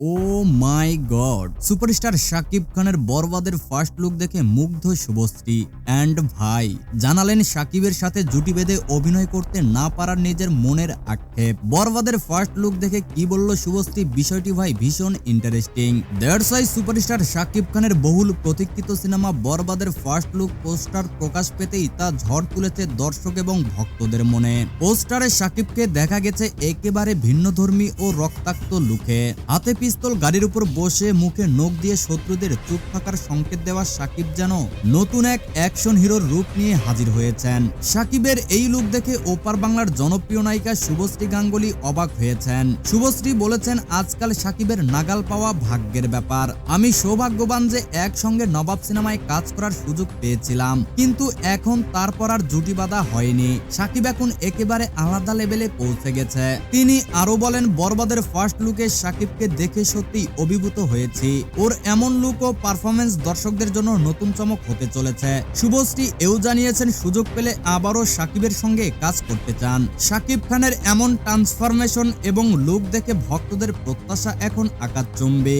O my god. Superstar Shakib খানের বরবাদের first look দেখে মুগ্ধ শুভশ্রী। অ্যান্ড ভাই, জানালেন শাকিবের সাথে জুটি বেঁধে অভিনয় করতে না পারার নিজের মনের আক্ষেপ। বরবাদের ফার্স্ট লুক দেখে কি বলল শুভশ্রী, বিষয়টি ভাই ভীষণ interesting that's why superstar Shakib খানের বহুল প্রতীক্ষিত সিনেমা বরবাদের ফার্স্ট লুক পোস্টার প্রকাশ পেতেই তা ঝড় তুলেছে দর্শক এবং ভক্তদের মনে। পোস্টারে শাকিবকে দেখা গেছে একেবারে ভিন্নধর্মী ও রক্তাক্ত লুকে। হাতে পিস্তল গাড়ির উপর বসে মুখে নখ দিয়ে শত্রুদের চুপ থাকার সংকেত দেওয়া সাকিব যেন নতুন এক অ্যাকশন হিরোর রূপ নিয়ে হাজির হয়েছেন। সাকিবের এই লুক দেখে ওপার বাংলার জনপ্রিয় নায়িকা শুভশ্রী গাঙ্গুলি অবাক হয়েছেন। শুভশ্রী বলেছেন, আজকাল সাকিবের নাগাল পাওয়া ভাগ্যের ব্যাপার। আমি সৌভাগ্যবান যে একসঙ্গে নবাব সিনেমায় কাজ করার সুযোগ পেয়েছিলাম। কিন্তু এখন তারপর আর জুটি বাঁধা হয়নি। সাকিব এখন একেবারে আলাদা লেভেলে পৌঁছে গেছে। তিনি আরও বলেন, বরবাদের ফার্স্ট লুকে সাকিবকে দেখে সত্যি অভিভূত হয়েছি। ওর এমন লুক ও পারফরমেন্স দর্শকদের জন্য নতুন চমক হতে চলেছে। শুভশ্রী এও জানিয়েছেন, সুযোগ পেলে আবারও সাকিবের সঙ্গে কাজ করতে চান। সাকিব খানের এমন ট্রান্সফরমেশন এবং লুক দেখে ভক্তদের প্রত্যাশা এখন আকাশ চুম্বে